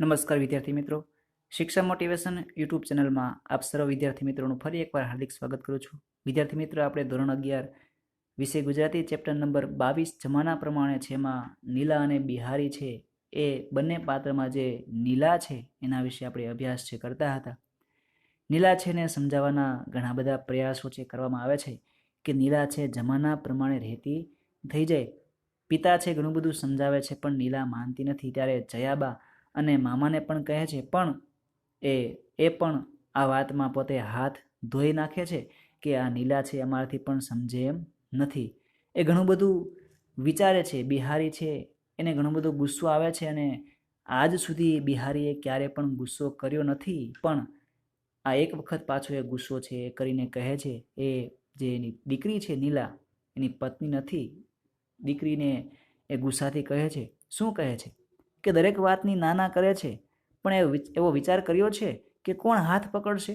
નમસ્કાર વિદ્યાર્થી મિત્રો. શિક્ષા મોટિવેશન યુટ્યુબ ચેનલમાં આપ સર્વ વિદ્યાર્થી મિત્રોનું ફરી એકવાર હાર્દિક સ્વાગત કરું છું. વિદ્યાર્થી મિત્રો, આપણે ધોરણ અગિયાર વિષય ગુજરાતી ચેપ્ટર નંબર બાવીસ જમાના પ્રમાણે છે, એમાં નીલા અને બિહારી છે, એ બંને પાત્રમાં જે નીલા છે, એના વિશે આપણે અભ્યાસ છે કરતા હતા. નીલા છે ને સમજાવવાના ઘણા બધા પ્રયાસો છે કરવામાં આવે છે કે નીલા છે જમાના પ્રમાણે રહેતી થઈ જાય. પિતા છે ઘણું બધું સમજાવે છે, પણ નીલા માનતી નથી. ત્યારે જયાબા અને મામાને પણ કહે છે, પણ એ એ પણ આ વાતમાં પોતે હાથ ધોઈ નાખે છે કે આ નીલા છે, અમારાથી પણ સમજે એમ નથી. એ ઘણું બધું વિચારે છે, બિહારી છે, એને ઘણો બધો ગુસ્સો આવે છે અને આજ સુધી બિહારીએ ક્યારે પણ ગુસ્સો કર્યો નથી, પણ આ એક વખત પાછો એ ગુસ્સો છે એ કરીને કહે છે, એ જે એની દીકરી છે નીલા, એની પત્ની નથી. દીકરીને એ ગુસ્સાથી કહે છે, શું કહે છે? કે દરેક વાતની નાના કરે છે, પણ એ એવો વિચાર કર્યો છે કે કોણ હાથ પકડશે?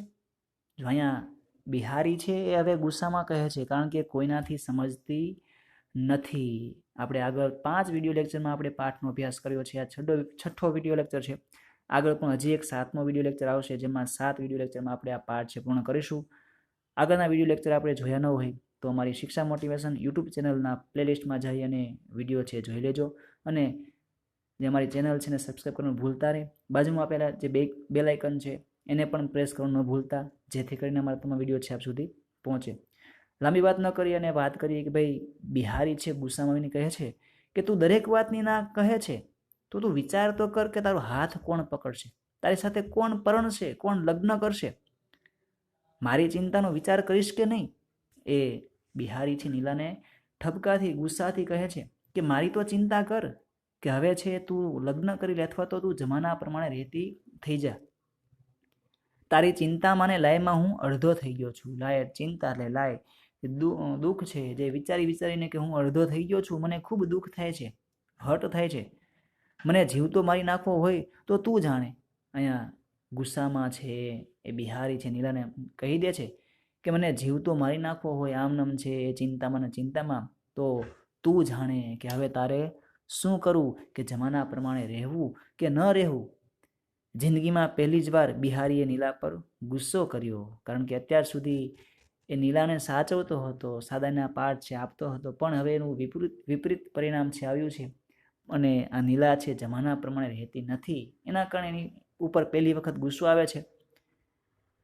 જો અહીંયા બિહારી છે એ હવે ગુસ્સામાં કહે છે, કારણ કે કોઈનાથી સમજતી નથી. આપણે આગળ પાંચ વીડિયો લેક્ચરમાં આપણે પાઠનો અભ્યાસ કર્યો છે, આ છઠ્ઠો છઠ્ઠો વીડિયો લેક્ચર છે. આગળ પણ હજી એક સાતમો વીડિયો લેક્ચર આવશે, જેમાં સાત વીડિયો લેક્ચરમાં આપણે આ પાઠ છે પૂર્ણ કરીશું. આગળના વીડિયો લેક્ચર આપણે જોયા ન હોય તો અમારી શિક્ષા મોટિવેશન યુટ્યુબ ચેનલના પ્લેલિસ્ટમાં જઈ અને વીડિયો છે જોઈ લેજો. અને જે અમારી ચેનલ છે ને સબસ્ક્રાઈબ કરવાનું ભૂલતા નહીં. બાજુમાં આપેલા જે બે બેલ આઇકન છે, એને પણ પ્રેસ કરવાનું ન ભૂલતા, જેથી કરીને અમારા તમામ વીડિયો છે આપ સુધી પહોંચે. લાંબી વાત ન કરી અને વાત કરીએ કે ભાઈ, બિહારી છે, ગુસ્સામાં આવીને કહે છે કે, તું દરેક વાતની ના કહે છે? તો તું વિચાર તો કર કે તારો હાથ કોણ પકડશે? તારી સાથે કોણ પરણશે કોણ લગ્ન કરશે? મારી ચિંતાનો વિચાર કરીશ કે નહીં? એ બિહારી છે નીલાને ઠપકાથી, ગુસ્સાથી કહે છે કે, મારી તો ચિંતા કર. કે હવે છે તું લગ્ન કરી લે અથવા તો તું જમાના પ્રમાણે રહેતી થઈ જા. તારી ચિંતામાં ને લાયમાં હું અડધો થઈ ગયો છું. લાય, ચિંતા એટલે લાય. દુઃખ છે જે વિચારી વિચારીને કે હું અડધો થઈ ગયો છું, મને ખૂબ દુઃખ થાય છે, હર્ટ થાય છે. મને જીવતો મારી નાખવો હોય તો તું જાણે. અહીંયા ગુસ્સામાં છે, એ બિહારી છે, નીલાને કહી દે છે કે મને જીવતો મારી નાખવો હોય આમ નામ છે, એ ચિંતામાં ને ચિંતામાં. તો તું જાણે કે હવે તારે શું કરવું કે જમાના પ્રમાણે રહેવું કે ન રહેવું? જિંદગીમાં પહેલી જ વાર બિહારીએ નીલા પર ગુસ્સો કર્યો, કારણ કે અત્યાર સુધી એ નીલાને સાચવતો હતો, સાદાના પાઠ છે, આપતો હતો, પણ હવે એનું વિપરીત વિપરીત પરિણામ છે, આવ્યું છે. અને આ નીલા છે, જમાના પ્રમાણે રહેતી નથી. એના કારણે એની ઉપર પહેલી વખત ગુસ્સો આવે છે.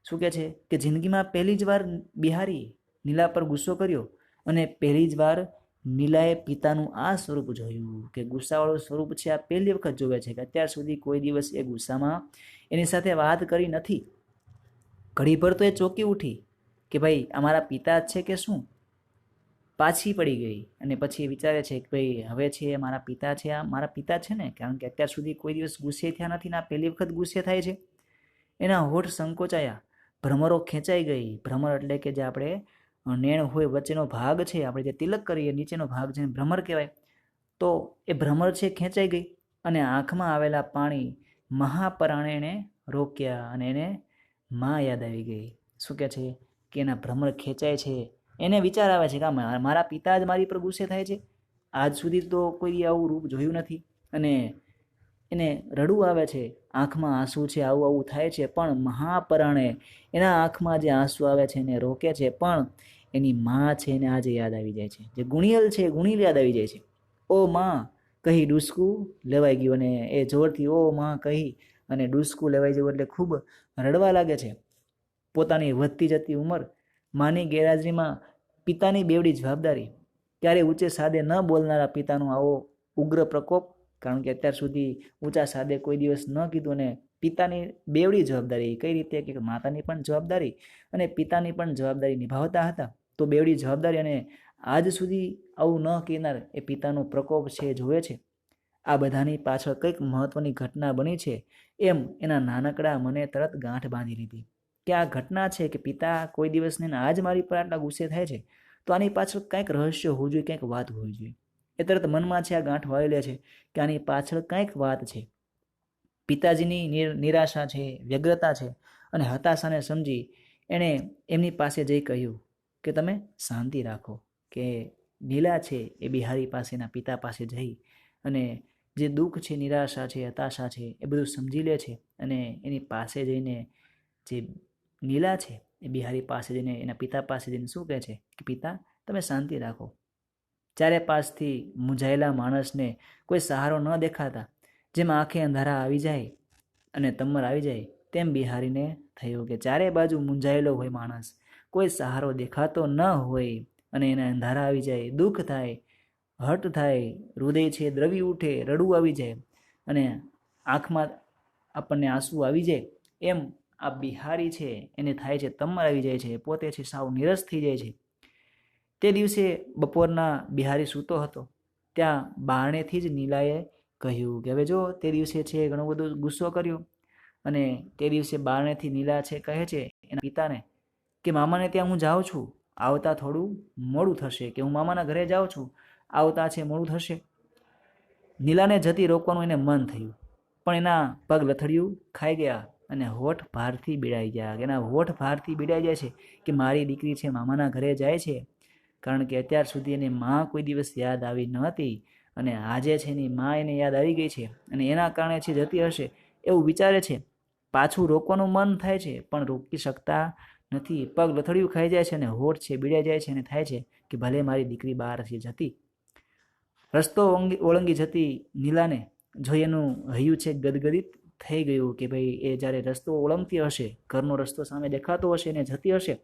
શું કહે છે? કે જિંદગીમાં પહેલી જ વાર બિહારી નીલા પર ગુસ્સો કર્યો અને પહેલી જ વાર નીલાએ પિતાનું આ સ્વરૂપ જોયું કે ગુસ્સાવાળું સ્વરૂપ છે આ પહેલી વખત જોવે છે કે અત્યાર સુધી કોઈ દિવસ એ ગુસ્સામાં એની સાથે વાત કરી નથી. ઘડીભર તો એ ચોકી ઉઠી કે ભાઈ, અમારા પિતા છે કે શું? પાછી પડી ગઈ અને પછી વિચારે છે કે ભાઈ, હવે છે મારા પિતા છે, આ મારા પિતા છે ને? કારણ કે અત્યાર સુધી કોઈ દિવસ ગુસ્સે થયા નથી ને આ પહેલી વખત ગુસ્સે થાય છે. એના હોઠ સંકોચાયા. ભ્રમરો ખેંચાઈ ગઈ. ભ્રમર એટલે કે જે આપણે નેણ હોય, વચ્ચેનો ભાગ છે, આપણે જે તિલક કરીએ, નીચેનો ભાગ એને ભ્રમર કહેવાય, તો એ ભ્રમર છે, ખેંચાઈ ગઈ અને આંખમાં આવેલા પાણી મહાપરાણે એને રોક્યા અને એને માં યાદ આવી ગઈ. શું કહે છે? કે એના ભ્રમર ખેંચાય છે. એને વિચાર આવે છે કે મારા પિતા જ મારી પર ગુસ્સે થાય છે. આજ સુધી તો કોઈ આવું રૂપ જોયું નથી અને એને રડવું આવે છે. આંખમાં આંસુ છે, આવું આવું થાય છે, પણ મહાપરાણે એના આંખમાં જે આંસુ આવે છે, એને રોકે છે. પણ એની માં છે એને આજે યાદ આવી જાય છે. જે ગુણિયલ છે ગુણિયલ યાદ આવી જાય છે. ઓ માં, કહી ડૂસકું લેવાઈ ગયું અને એ જોરથી ઓ માં, કહી અને ડૂસકું લેવાઈ જવું એટલે ખૂબ રડવા લાગે છે. પોતાની વધતી જતી ઉંમર માની ગેરહાજરીમાં પિતાની બેવડી જવાબદારી. ત્યારે ઊંચે સાદે ન બોલનારા પિતાનો આવો ઉગ્ર પ્રકોપ, કારણ કે અત્યાર સુધી ઊંચા સાદે કોઈ દિવસ ન કીધું અને પિતાની બેવડી જવાબદારી કઈ રીતે? કે માતાની પણ જવાબદારી અને પિતાની પણ જવાબદારી નિભાવતા હતા. તો બેવડી જવાબદારી અને આજ સુધી આવું ન કહેનાર એ પિતાનો પ્રકોપ છે, જોવે છે. આ બધાની પાછળ કંઈક મહત્વની ઘટના બની છે એમ એના નાનકડા મને તરત ગાંઠ બાંધી લીધી. કે આ ઘટના છે કે પિતા કોઈ દિવસને આજ મારી પર આટલા ગુસ્સે થાય છે? તો આની પાછળ કંઈક રહસ્ય હોવું જોઈએ, કંઈક વાત હોવી જોઈએ. એ તરત મનમાં છે, આ ગાંઠ વાળી લે છે કે આની પાછળ કંઈક વાત છે. પિતાજીની નિર, નિરાશા છે, વ્યગ્રતા છે અને હતાશાને સમજી એણે એમની પાસે જઈ કહ્યું કે તમે શાંતિ રાખો કે નીલા છે એ બિહારી પાસેના પિતા પાસે જઈ અને જે દુઃખ છે, નિરાશા છે, હતાશા છે એ બધું સમજી લે છે અને એની પાસે જઈને જે નીલા છે એ બિહારી પાસે જઈને એના પિતા પાસે જઈને શું કહે છે કે પિતા તમે શાંતિ રાખો. ચારે પાસથી મૂંઝાયેલા માણસને કોઈ સહારો ન દેખાતા જેમ આંખે અંધારા આવી જાય અને તમર આવી જાય તેમ બિહારીને થયું કે ચારે બાજુ મૂંઝાયેલો હોય માણસ. કોઈ સહારો દેખાતો ન હોય અને એને અંધારા આવી જાય, દુઃખ થાય હટ થાય, હૃદય છે, દ્રવી ઉઠે, રડવું આવી જાય અને આંખમાં આપણને આંસુ આવી જાય એમ આ બિહારી છે, એને થાય છે, તમર આવી જાય છે, પોતે છે, સાવ નિરસ થઈ જાય છે. તે દિવસે બપોરના બિહારી સૂતો હતો. ત્યાં બારણેથી જ નીલાએ કહ્યું કે હવે જો તે દિવસે છે ઘણો બધો ગુસ્સો કર્યો અને તે દિવસે બારણેથી નીલા છે કહે છે એના પિતાને કે મામાને ત્યાં હું જાઉં છું. આવતા થોડું મોડું થશે કે હું મામાના ઘરે જાઉં છું. આવતા છે મોડું થશે. નીલાને જતી રોકવાનું એને મન થયું. પણ એના પગ લથડિયું ખાઈ ગયા અને હોઠ ભારથી બીડાઈ ગયા. એના હોઠ ભારથી બીડાઈ જાય છે કે મારી દીકરી છે મામાના ઘરે જાય છે. કારણ કે અત્યાર સુધી એને માં કોઈ દિવસ યાદ આવી ન હતી. અને આજે છે એની માં એને યાદ આવી ગઈ છે અને એના કારણે છે જતી હશે એવું વિચારે છે. પાછું રોકવાનું મન થાય છે, પણ રોકી શકતા નથી. પગ લથડિયું ખાઈ જાય છે અને હોઠ છે, બીડાઈ જાય છે અને થાય છે કે ભલે મારી દીકરી બહાર છે જતી. રસ્તો ઓળંગી જતી નીલાને જોઈ એનું હૈયું છે ગદગદિત થઈ ગયું કે ભાઈ એ જ્યારે રસ્તો ઓળંગતી હશે, ઘરનો રસ્તો સામે દેખાતો હશે અને જતી હશે,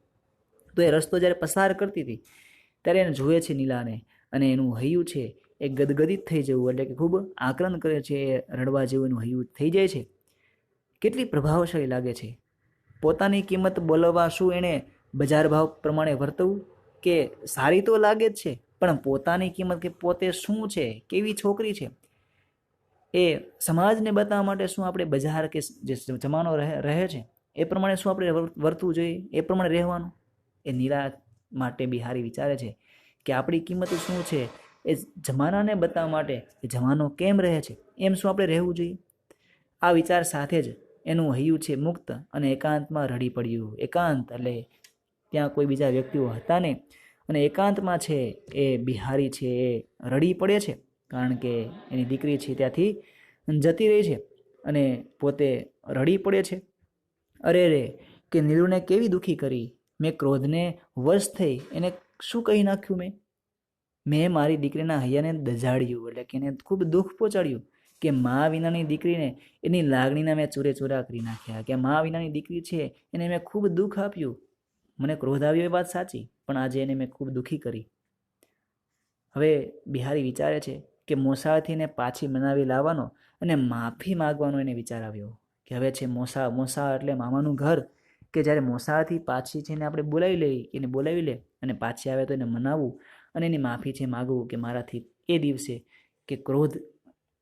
તો એ રસ્તો જ્યારે પસાર કરતી હતી, ત્યારે એને જુએ છે નીલાને અને એનું હૈયું છે એ ગદગદિત થઈ જવું એટલે કે ખૂબ આક્રંદ કરે છે એ રડવા જેવું હૈયું થઈ જાય છે. કેટલી પ્રભાવશાળી લાગે છે. પોતાની કિંમત બોલાવવા શું એણે બજાર ભાવ પ્રમાણે વર્તવું? કે સારી તો લાગે જ છે, પણ પોતાની કિંમત કે પોતે શું છે, કેવી છોકરી છે? એ સમાજને બતાવવા માટે શું આપણે બજાર કે જે જમાનો રહે રહે છે, એ પ્રમાણે શું આપણે વર્તવું જોઈએ? એ પ્રમાણે રહેવાનું? એ નિરા માટે બિહારી વિચારે છે કે આપણી કિંમત શું છે? એ જમાનાને બતાવવા માટે એ જમાનો કેમ રહે છે? એમ શું આપણે રહેવું જોઈએ? આ વિચાર સાથે જ એનું હૈયું છે મુક્ત અને એકાંતમાં રડી પડ્યું. એકાંત એટલે ત્યાં કોઈ બીજા વ્યક્તિઓ હતા નહીં. અને એકાંતમાં છે એ બિહારી છે, એ રડી પડે છે કારણ કે એની દીકરી છે ત્યાંથી જતી રહી છે અને પોતે રડી પડે છે. અરે રે, કે નીલુને કેવી દુઃખી કરી? મેં ક્રોધને વશ થઈ. એને શું કહી નાખ્યું મેં? મેં મારી દીકરીના હૈયાને દજાડ્યું એટલે કે એને ખૂબ દુઃખ પહોંચાડ્યું કે મા વિનાની દીકરીને એની લાગણીના મેં ચૂરે ચૂરા કરી નાખ્યા કે મા વિનાની દીકરી છે એને મેં ખૂબ દુઃખ આપ્યું. મને ક્રોધ આવ્યો એ વાત સાચી, પણ આજે એને મેં ખૂબ દુઃખી કરી. હવે બિહારી વિચારે છે કે મોસાળથી એને પાછી મનાવી લાવવાનો અને માફી માગવાનો એને વિચાર આવ્યો કે હવે છે મોસા મોસા એટલે મામાનું ઘર કે જ્યારે મોસાળથી પાછી છે એને આપણે બોલાવી લઈ એને બોલાવી લે અને પાછી આવે તો એને મનાવવું અને એની માફી છે માગવું કે મારાથી એ દિવસે કે ક્રોધ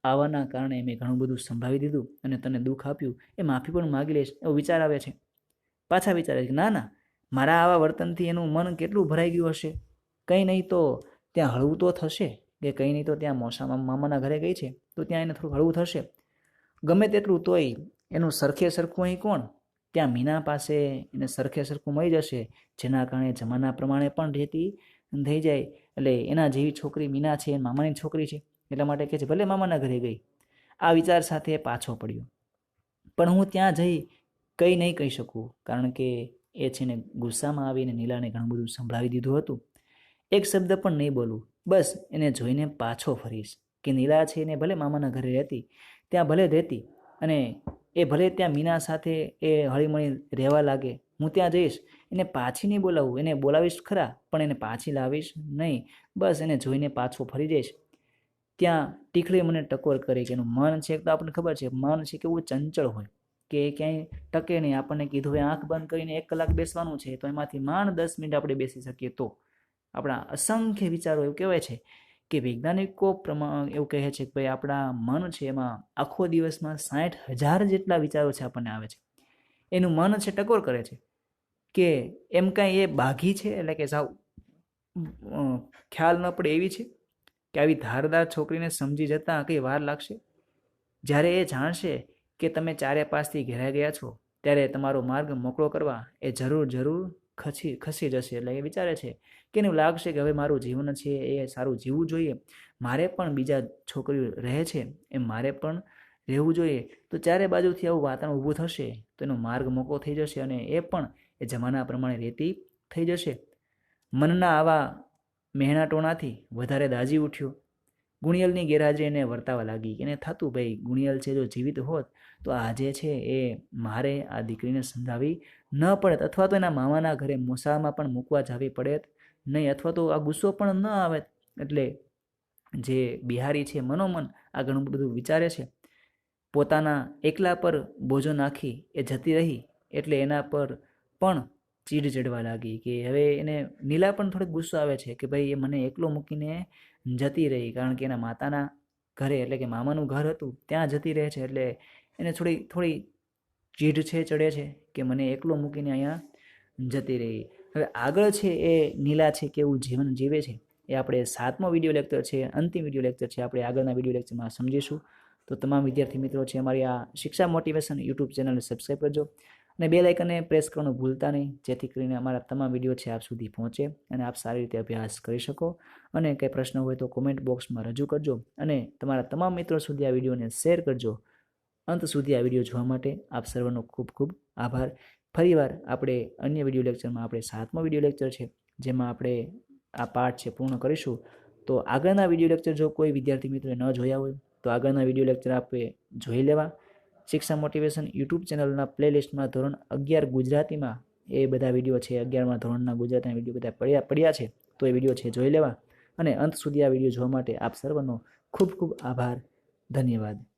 આવવાના કારણે મેં ઘણું બધું સંભાવી દીધું અને તને દુઃખ આપ્યું, એ માફી પણ માગી લઈશ, એવો વિચાર આવે છે. પાછા વિચારે છે, ના ના, મારા આવા વર્તનથી એનું મન કેટલું ભરાઈ ગયું હશે? કંઈ નહીં તો ત્યાં હળવું તો થશે, કે કંઈ નહીં તો ત્યાં મોસા મામાના ઘરે ગઈ છે, તો ત્યાં એને થોડું હળવું થશે. ગમે તેટલું તોય એનું સરખે સરખું અહીં કોણ? ત્યાં મીના પાસે એને સરખે સરખું મળી જશે, જેના કારણે જમાના પ્રમાણે પણ રહેતી થઈ જાય એટલે એના જેવી છોકરી મીના છે મામાની છોકરી છે, એટલા માટે કહે છે, ભલે મામાના ઘરે ગઈ. આ વિચાર સાથે પાછો પડ્યો. પણ હું ત્યાં જઈ કંઈ નહીં કહી શકું, કારણ કે એ છે ને ગુસ્સામાં આવીને નીલાને ઘણું બધું સંભળાવી દીધું હતું. એક શબ્દ પણ નહીં બોલું. બસ એને જોઈને પાછો ફરીશ કે નીલા છે એને ભલે મામાના ઘરે રહેતી, ત્યાં ભલે રહેતી અને એ ભલે ત્યાં મીના સાથે એ હળીમળી રહેવા લાગે હું ત્યાં જઈશ. એને પાછી નહીં બોલાવું. એને બોલાવીશ ખરા, પણ એને પાછી લાવીશ નહીં. બસ એને જોઈને પાછો ફરી જઈશ. ત્યાં ટીખડી મને ટકોર કરી કે એનું મન છે તો આપણને ખબર છે, મન છે કેવું ચંચળ હોય કે એ ક્યાંય ટકે નહીં. આપણને કીધું હોય આંખ બંધ કરીને એક કલાક બેસવાનું છે, તો એમાંથી માંડ દસ મિનિટ આપણે બેસી શકીએ. તો આપણા અસંખ્ય વિચારો એવું કહેવાય છે કે વૈજ્ઞાનિકો પ્રમાણ એવું કહે છે કે ભાઈ, આપણા મન છે એમાં આખો દિવસમાં સાઠ હજાર જેટલા વિચારો છે આપણને આવે છે. એનું મન છે ટકોર કરે છે. કે એમ કાંઈ એ બાઘી છે? એટલે કે સાવ ખ્યાલ ન પડે એવી છે કે આવી ધારદાર છોકરીને સમજી જતાં કંઈ વાર લાગશે? જ્યારે એ જાણશે કે તમે ચારે પાસથી ઘેરાઈ ગયા છો, ત્યારે તમારો માર્ગ મોકળો કરવા એ જરૂર જરૂર ખસી ખસી જશે. એટલે એ વિચારે છે કે એને લાગશે કે હવે મારું જીવન છે, એ સારું જીવવું જોઈએ. મારે પણ બીજા છોકરીઓ રહે છે, એ મારે પણ રહેવું જોઈએ. તો ચારે બાજુથી આવું વાતાવરણ ઊભું થશે, તો એનો માર્ગ મોકો થઈ જશે અને એ પણ એ જમાના પ્રમાણે રહેતી થઈ જશે. મનના આવા મહેણાટોણાથી વધારે દાજી ઉઠ્યો. ગુણિયલની ગેરહાજરી એને વર્તાવા લાગી એને થતું ભાઈ, ગુણિયલ છે જો જીવિત હોત, તો આજે છે એ મારે આ દીકરીને સમજાવી ન પડત અથવા તો એના મામાના ઘરે મોસામાં પણ મૂકવા જવી પડેત નહીં અથવા તો આ ગુસ્સો પણ ન આવે એટલે જે બિહારી છે મનોમન આ ઘણું બધું વિચારે છે. પોતાના એકલા પર બોજો નાખી એ જતી રહી એટલે એના પર પણ ચીડ ચડવા લાગી કે હવે એને નીલા પણ થોડોક ગુસ્સો આવે છે કે ભાઈ, એ મને એકલો મૂકીને જતી રહી કારણ કે એના માતાના ઘરે, એટલે કે મામાનું ઘર હતું, ત્યાં જતી રહે છે, એટલે એને થોડી થોડી ચીડ છે, ચડે છે કે મને એકલો મૂકીને અહીંયા જતી રહી. હવે આગળ છે એ નીલા છે કેવું જીવન જીવે છે, એ આપણે સાતમો વીડિયો લેક્ચર છે, અંતિમ વીડિયો લેક્ચર છે, આપણે આગળના વીડિયો લેક્ચરમાં સમજીશું. તો તમામ વિદ્યાર્થી મિત્રો છે, અમારી આ શિક્ષા મોટિવેશન યુટ્યુબ ચેનલને સબસ્ક્રાઈબ કરજો. અને બે લાઇકને પ્રેસ કરવાનું ભૂલતા નહીં. જેથી કરીને અમારા તમામ વીડિયો છે આપ સુધી પહોંચે અને આપ સારી રીતે અભ્યાસ કરી શકો. અને કંઈ પ્રશ્ન હોય તો કોમેન્ટ બોક્સમાં રજૂ કરજો અને તમારા તમામ મિત્રો સુધી આ વિડીયોને શેર કરજો. અંત સુધી આ વીડિયો જોવા માટે આપ સર્વનો ખૂબ ખૂબ આભાર. ફરીવાર આપણે અન્ય વીડિયો લેક્ચરમાં આપણે સાતમો વીડિયો લેક્ચર છે, જેમાં આપણે આ પાઠ છે પૂર્ણ કરીશું. તો આગળના વીડિયો લેક્ચર જો કોઈ વિદ્યાર્થી મિત્રોએ ન જોયા હોય, તો આગળના વીડિયો લેક્ચર આપણે જોઈ લેવા. શિક્ષા મોટિવેશન યુટ્યુબ ચેનલના પ્લેલિસ્ટમાં ધોરણ અગિયાર ગુજરાતીમાં એ બધા વીડિયો છે. અગિયારમાં ધોરણના ગુજરાતીના વીડિયો બધા પડ્યા પડ્યા છે. તો એ વીડિયો છે, જોઈ લેવા. અને અંત સુધી આ વીડિયો જોવા માટે આપ સર્વનો ખૂબ ખૂબ આભાર. ધન્યવાદ.